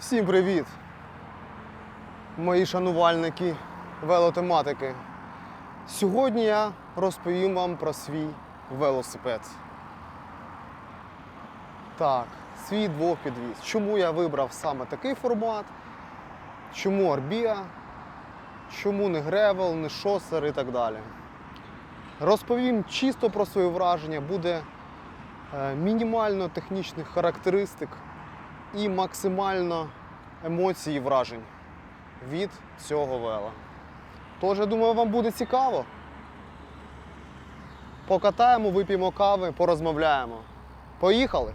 Всім привіт! Мої шанувальники велотематики. Сьогодні я розповім вам про свій велосипед. Так, свій двохпідвіз. Чому я вибрав саме такий формат? Чому Арбія? Чому не Гревел, не шосер і так далі. Розповім чисто про свої враження, буде е, мінімально технічних характеристик і максимально емоцій і вражень від цього вела. Тож, я думаю, вам буде цікаво. Покатаємо, вип'ємо кави, порозмовляємо. Поїхали!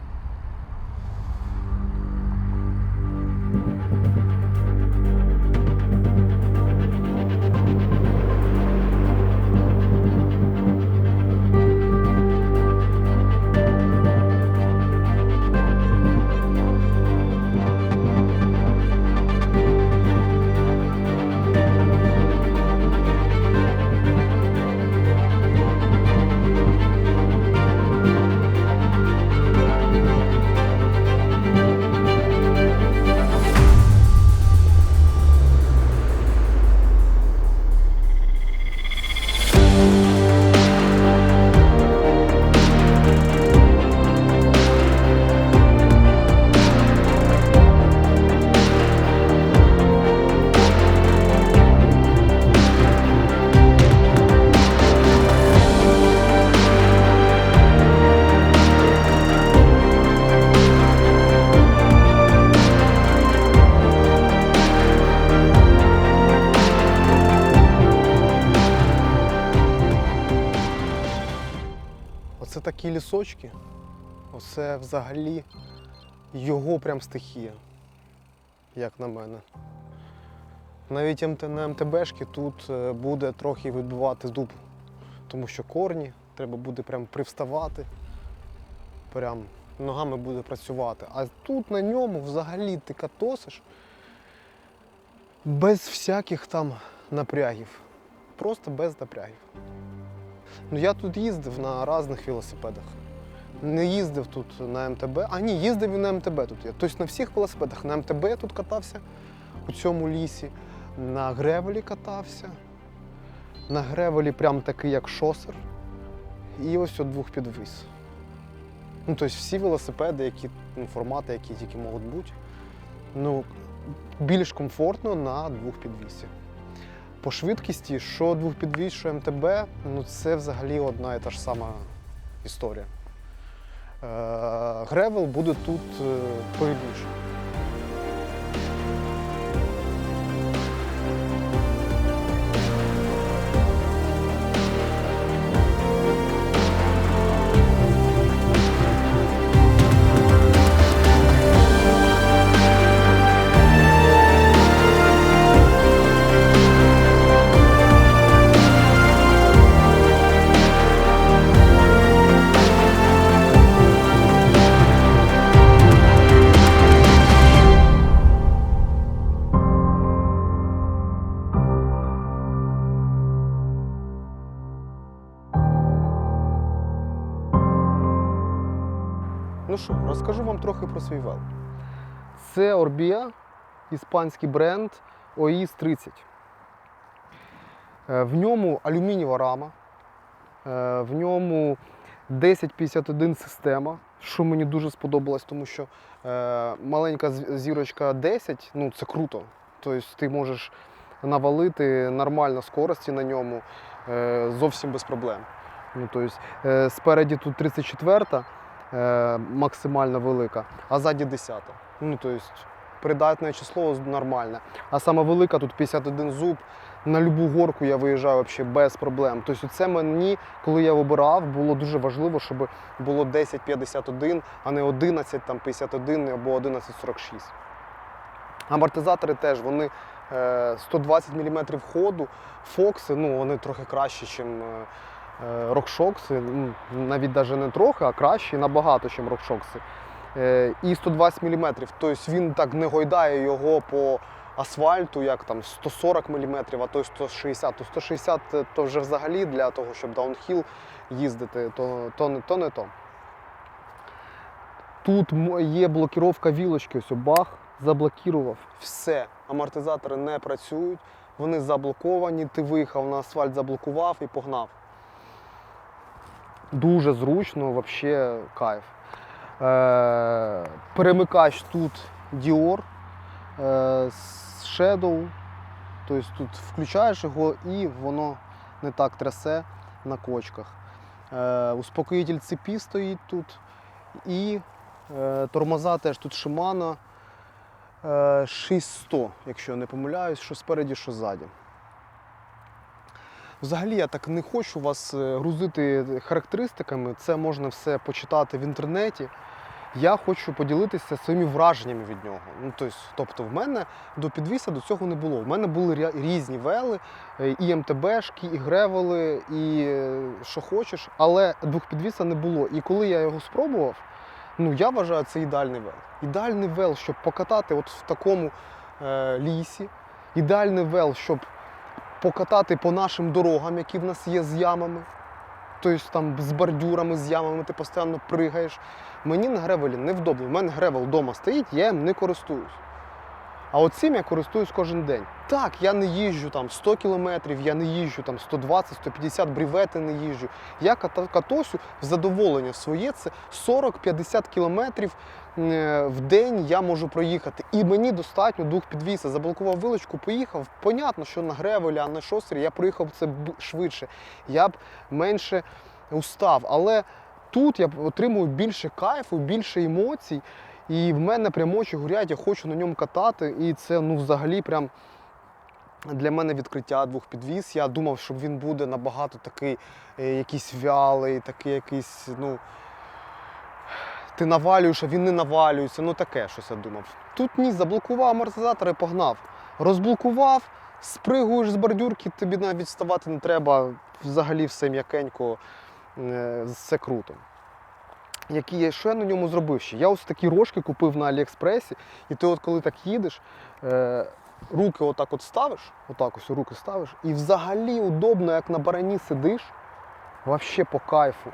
Такі лісочки. Оце взагалі його прям стихія, як на мене. Навіть на МТБшки тут е, буде трохи відбивати дуб, тому що корні треба буде прям привставати, прям ногами буде працювати. А тут на ньому взагалі ти катосиш без всяких там напрягів. Просто без напрягів. Ну я тут їздив на різних велосипедах. Не їздив тут на МТБ. А ні, їздив і на МТБ тут. Тобто на всіх велосипедах. На МТБ я тут катався у цьому лісі, на гревелі катався. На гревелі прям такий, як шосер. І ось от двохпідвіз. Ну, тобто всі велосипеди, які, ну, формати, які тільки можуть бути. Ну, більш комфортно на двохпідвісі. По швидкості, що двохпідвіз, що МТБ, ну це взагалі одна і та ж сама історія. Е, Гревел буде тут е, повільніше. Ну що, розкажу вам трохи про свій вел. Це Orbea, іспанський бренд OIS 30. Е, В ньому алюмінієва рама, е, в ньому 1051 система, що мені дуже сподобалось, тому що е, маленька зірочка 10, ну це круто. Тобто ти можеш навалити нормально скорості на ньому зовсім без проблем. Ну, тобто, спереді тут 34 е, максимально велика, а ззаді 10. Ну, тобто, придатне число нормальне. А саме велика тут 51 зуб. На любу горку я виїжджаю взагалі без проблем. Тобто це мені, коли я вибирав, було дуже важливо, щоб було 10,51, а не 11,51 або 11,46. Амортизатори теж вони е, 120 мм ходу. Фокси, ну вони трохи кращі, ніж рокшокси. Ну, навіть навіть не трохи, а кращі набагато, ніж рокшокси. Е, і 120 мм. Тобто він так не гойдає його по асфальту, як там 140 мм, а то й 160. То 160 то вже взагалі для того, щоб даунхіл їздити, то, то, не, то не то. Тут є блокіровка вілочки, ось бах, заблокував. Все, амортизатори не працюють, вони заблоковані, ти виїхав на асфальт, заблокував і погнав. Дуже зручно, взагалі кайф. Е, перемикач тут Dior е, Shadow. Тобто тут включаєш його і воно не так трясе на кочках. Е, успокоїтель цепі стоїть тут. І е, тормоза теж тут Shimano е, 6100, якщо я не помиляюсь, що спереді, що ззаді. Взагалі я так не хочу вас е, грузити характеристиками, це можна все почитати в інтернеті. Я хочу поділитися своїми враженнями від нього. Ну, тобто, в мене до підвіса до цього не було. В мене були різні вели, е, і МТБшки, і гревели, і е, що хочеш, але двохпідвіса не було. І коли я його спробував, ну я вважаю, це ідеальний вел. Ідеальний вел, щоб покатати от в такому е, лісі, ідеальний вел, щоб покатати по нашим дорогам, які в нас є з ямами. Тобто там з бордюрами, з ямами ти постійно пригаєш. Мені на гревелі невдобно. У мене гревел вдома стоїть, я їм не користуюсь. А от цим я користуюсь кожен день. Так, я не їжджу там 100 кілометрів, я не їжджу там 120, 150 брівети не їжджу. Я катосю в задоволення своє це 40-50 кілометрів е, в день я можу проїхати. І мені достатньо двох підвіса. Заблокував вилочку, поїхав. Понятно, що на гревелі, а на шосері я проїхав це швидше. Я б менше устав. Але тут я отримую більше кайфу, більше емоцій. І в мене прям очі горять, я хочу на ньому катати. І це ну, взагалі прям для мене відкриття двох підвіз. Я думав, що він буде набагато такий е, якийсь вялий, такий якийсь, ну. Ти навалюєш, а він не навалюється. Ну таке щось я думав. Тут ні, заблокував амортизатор і погнав. Розблокував, спригуєш з бордюрки, тобі навіть вставати не треба. Взагалі все м'якенько, е, все круто. Які я, я на ньому зробив ще? Я ось такі рожки купив на Аліекспресі, і ти от коли так їдеш, е, руки отак от ставиш, отак ось руки ставиш, і взагалі удобно, як на барані сидиш, взагалі по кайфу.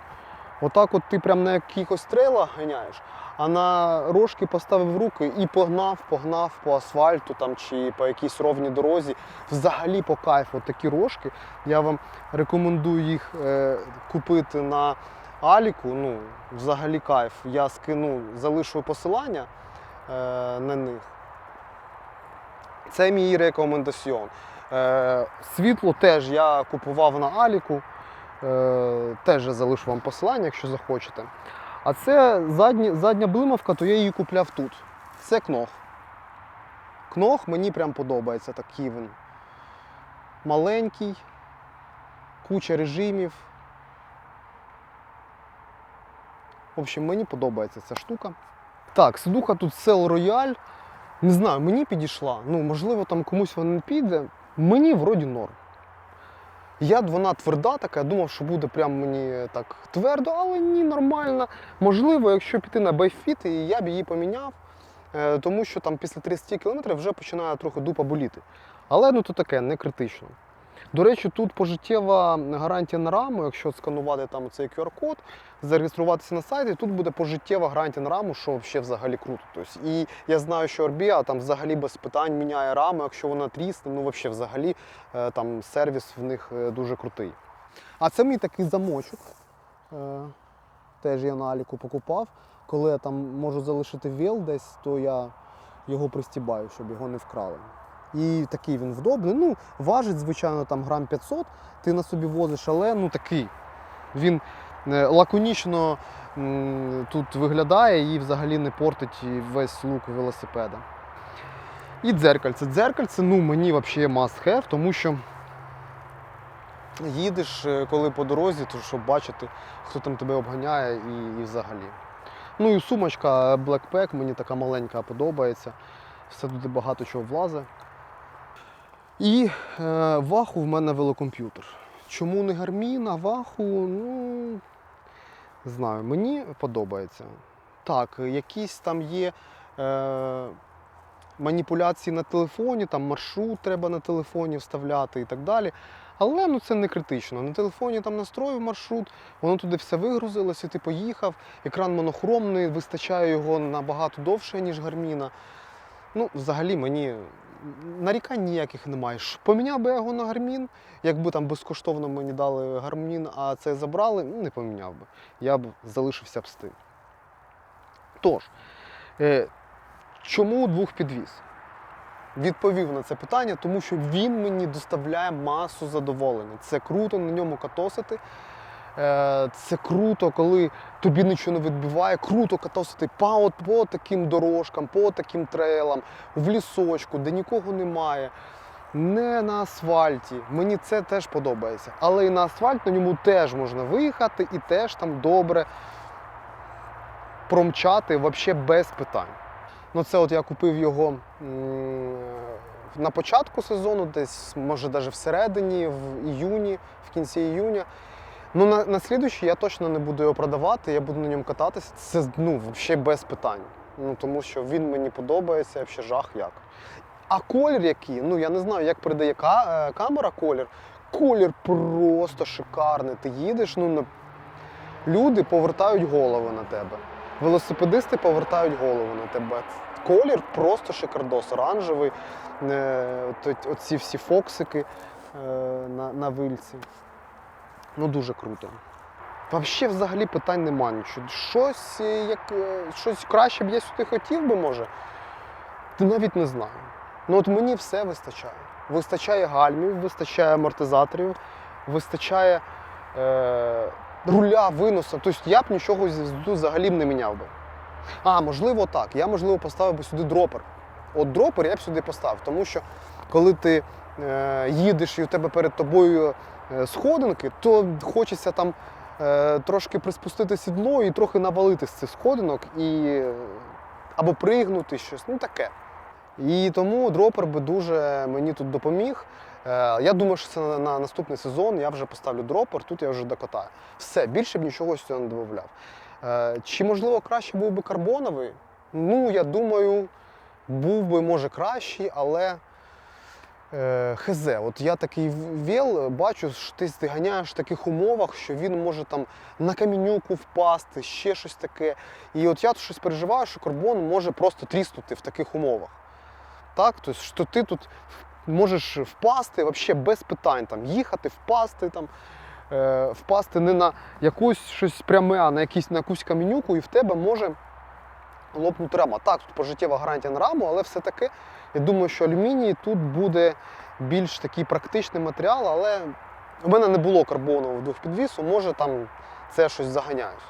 Отак от ти прям на якихось трейлах ганяєш, а на рожки поставив руки і погнав, погнав по асфальту там, чи по якійсь ровній дорозі. Взагалі по кайфу. Такі рожки. Я вам рекомендую їх е, купити на Аліку. Ну, взагалі кайф. Я скину, залишу посилання е, на них. Це мій рекомендаціон. Е, світло теж я купував на Аліку. Е, теж я залишу вам посилання, якщо захочете. А це задні, задня блимавка, то я її купляв тут. Це кног. Кног мені прям подобається такий він. Маленький, куча режимів. В общем, мені подобається ця штука. Так, сидуха тут Cell Royale. Не знаю, мені підійшла. Ну, можливо, там комусь вона не піде. Мені вроді норм. Я вона тверда така, я думав, що буде прям мені так твердо, але ні, нормально. Можливо, якщо піти на байфіт, і я б її поміняв, е, тому що там після 30 км вже починає трохи дупа боліти. Але ну то таке, не критично. До речі, тут пожиттєва гарантія на раму, якщо сканувати там цей QR-код, зареєструватися на сайті, тут буде пожиттєва гарантія на раму, що взагалі, взагалі круто. Тобто, і я знаю, що Orbea там взагалі без питань міняє раму, якщо вона трісне, ну взагалі, взагалі е, там сервіс в них е, дуже крутий. А це мій такий замочок. Е, Теж я на Аліку покупав. Коли я там можу залишити віл десь, то я його пристібаю, щоб його не вкрали. І такий він вдобний. Ну, важить, звичайно, там грам 500, ти на собі возиш, але ну такий. Він е, лаконічно тут виглядає і взагалі не портить весь лук велосипеда. І дзеркальце. Дзеркальце, ну, мені взагалі must have, тому що їдеш, е, коли по дорозі, то щоб бачити, хто там тебе обганяє і, і взагалі. Ну і сумочка Blackpack, мені така маленька подобається. Все туди багато чого влазить. І е, ваху в мене велокомп'ютер. Чому не Garmin, а ваху? Ну, знаю, мені подобається. Так, якісь там є е, маніпуляції на телефоні, там маршрут треба на телефоні вставляти і так далі. Але ну, це не критично. На телефоні там настроїв маршрут, воно туди все вигрузилося, ти поїхав. Екран монохромний, вистачає його набагато довше, ніж Гарміна. Ну, взагалі мені нарікань ніяких немає. Ш- Поміняв би я його на гармін, якби там безкоштовно мені дали гармін, а це забрали, ну, не поміняв би. Я б залишився б з тим. Тож, е, чому двох підвіз? Відповів на це питання, тому що він мені доставляє масу задоволення. Це круто на ньому катосити. Е, Це круто, коли тобі нічого не відбиває. Круто катосити по, по таким дорожкам, по таким трейлам, в лісочку, де нікого немає. Не на асфальті. Мені це теж подобається. Але і на асфальт на ньому теж можна виїхати і теж там добре промчати взагалі без питань. Ну, це от я купив його на початку сезону, десь, може, навіть всередині, в іюні, в кінці іюня. Ну, на, на слідуючий я точно не буду його продавати, я буду на ньому кататися. Це ну, взагалі без питань. Ну, тому що він мені подобається, взагалі жах як. А колір який? Ну я не знаю, як передає ка- е, камера колір. Колір просто шикарний. Ти їдеш, ну на- люди повертають голову на тебе. Велосипедисти повертають голову на тебе. Колір просто шикардос, оранжевий. Е, оці всі фоксики е, на, на вильці. Ну дуже круто. Взагалі, взагалі питань нема нічого. Щось, е, як, е, щось краще б я сюди хотів би, може. Ти навіть не знаю. Ну от мені все вистачає. Вистачає гальмів, вистачає амортизаторів, вистачає е, руля, виносу. Тобто я б нічого взагалі б не міняв би. А, можливо, так. Я, можливо, поставив би сюди дропер. От дропер я б сюди поставив, тому що коли ти е, їдеш і у тебе перед тобою сходинки, то хочеться там е, трошки приспустити сідло і трохи навалити з цих сходинок і е, або пригнути щось, ну таке. І тому дропер би дуже мені тут допоміг. Е, Я думаю, що це на, на наступний сезон я вже поставлю дропер, тут я вже докатаю. Все, більше б нічого з цього не додавав. Е, Чи можливо краще був би карбоновий? Ну, я думаю, був би може кращий, але е, хз. От я такий вел, бачу, що ти, ти ганяєш в таких умовах, що він може там на камінюку впасти, ще щось таке. І от я щось переживаю, що карбон може просто тріснути в таких умовах. Так? Тобто, що ти тут можеш впасти взагалі без питань, там, їхати, впасти, там, е, впасти не на якусь щось пряме, а на, якісь, на якусь камінюку, і в тебе може лопнути рама. Так, тут пожиттєва гарантія на раму, але все-таки я думаю, що алюміній тут буде більш такий практичний матеріал, але у мене не було карбонового двохпідвісу, може там це щось заганяюсь.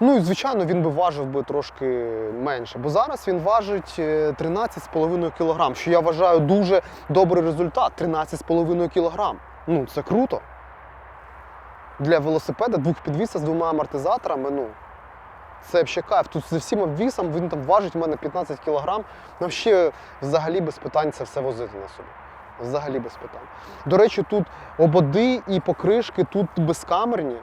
Ну і звичайно, він би важив би трошки менше, бо зараз він важить е, 13,5 кг, що я вважаю дуже добрий результат. 13,5 кг. Ну, це круто. Для велосипеда двохпідвіса з двома амортизаторами, ну, це взагалі кайф. Тут зі всім обвісом він там важить у мене 15 кг. Ну, взагалі, взагалі без питань це все возити на собі. Взагалі без питань. До речі, тут ободи і покришки тут безкамерні.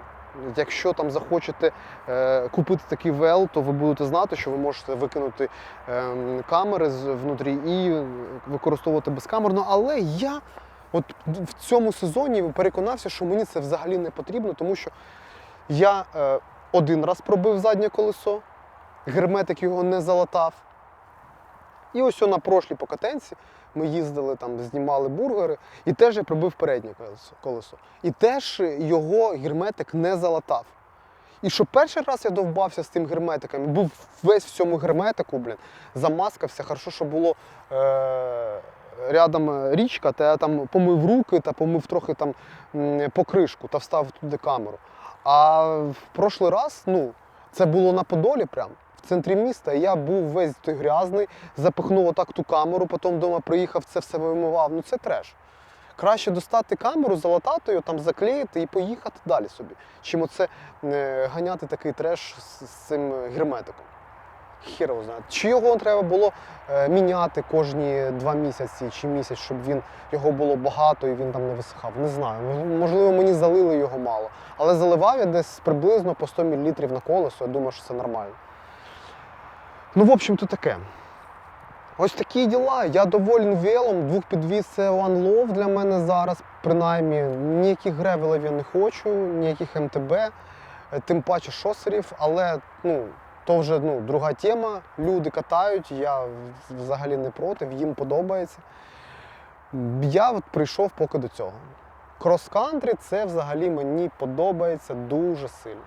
Якщо там захочете е, купити такий вел, то ви будете знати, що ви можете викинути е, камери внутрі і використовувати безкамерно. Але я от в цьому сезоні переконався, що мені це взагалі не потрібно, тому що я е, один раз пробив заднє колесо, герметик його не залатав. І ось на прошлій покатенці ми їздили там, знімали бургери, і теж я пробив переднє колесо-. І теж його герметик не залатав. І що перший раз я довбався з тим герметиком, був весь в цьому герметику, блін, замаскався. Хорошо, що було е- рядом е, річка, та я там помив руки та помив трохи там покришку та встав туди камеру. А в прошлий раз, ну, це було на Подолі прям. В центрі міста я був весь той грязний, запихнув отак ту камеру, потім вдома приїхав, це все вимивав. Ну це треш. Краще достати камеру, залатати її, там заклеїти і поїхати далі собі, чим оце е, ганяти такий треш з, з цим герметиком. Хір його знає. Чи його треба було е, міняти кожні два місяці чи місяць, щоб він його було багато і він там не висихав. Не знаю. Можливо, мені залили його мало. Але заливав я десь приблизно по 100 мл на колесо. Я думаю, що це нормально. Ну, в общем-то, таке. Ось такі діла. Я доволен велом. Двохпідвіз це One Love для мене зараз. Принаймні, ніяких гревелів я не хочу, ніяких МТБ, тим паче шосерів, але ну, то вже ну, друга тема. Люди катають, я взагалі не проти, їм подобається. Я от прийшов поки до цього. Крос-кантри це взагалі мені подобається дуже сильно.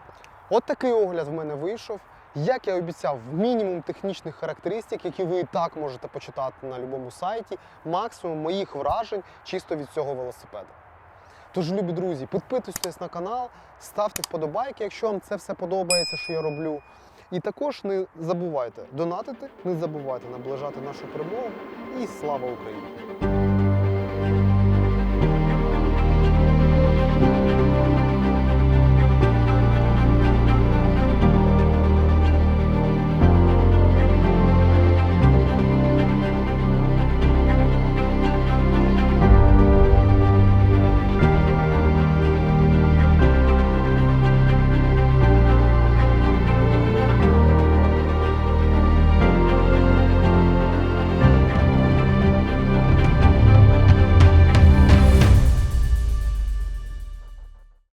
От такий огляд в мене вийшов. Як я обіцяв, мінімум технічних характеристик, які ви і так можете почитати на будь-якому сайті, максимум моїх вражень чисто від цього велосипеда. Тож, любі друзі, підписуйтесь на канал, ставте вподобайки, якщо вам це все подобається, що я роблю. І також не забувайте донатити, не забувайте наближати нашу перемогу. І слава Україні!